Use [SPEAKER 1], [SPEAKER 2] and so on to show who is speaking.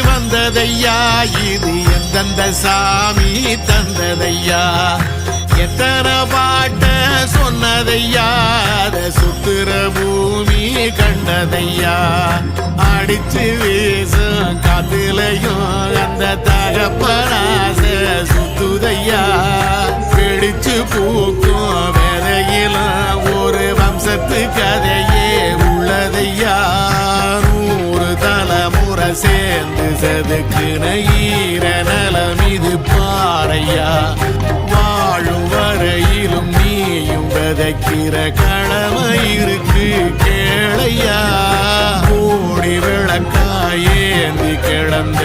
[SPEAKER 1] வந்ததையா? இது எந்தெந்த சாமி தந்ததையா? எத்தனை பாட்ட சொன்னதையா? சுத்துற பூமி கண்டதையா? அடிச்சு வீசும் கதிலையும் அந்த தகப்பனாச சேர்ந்து செதுக்குன ஈர நலம் இது பாறையா? வாழும் வரையிலும் நீயும் விதைக்கிற கடமை இருக்கு கேளையா? கூடி விளக்காயேந்தி கிடந்த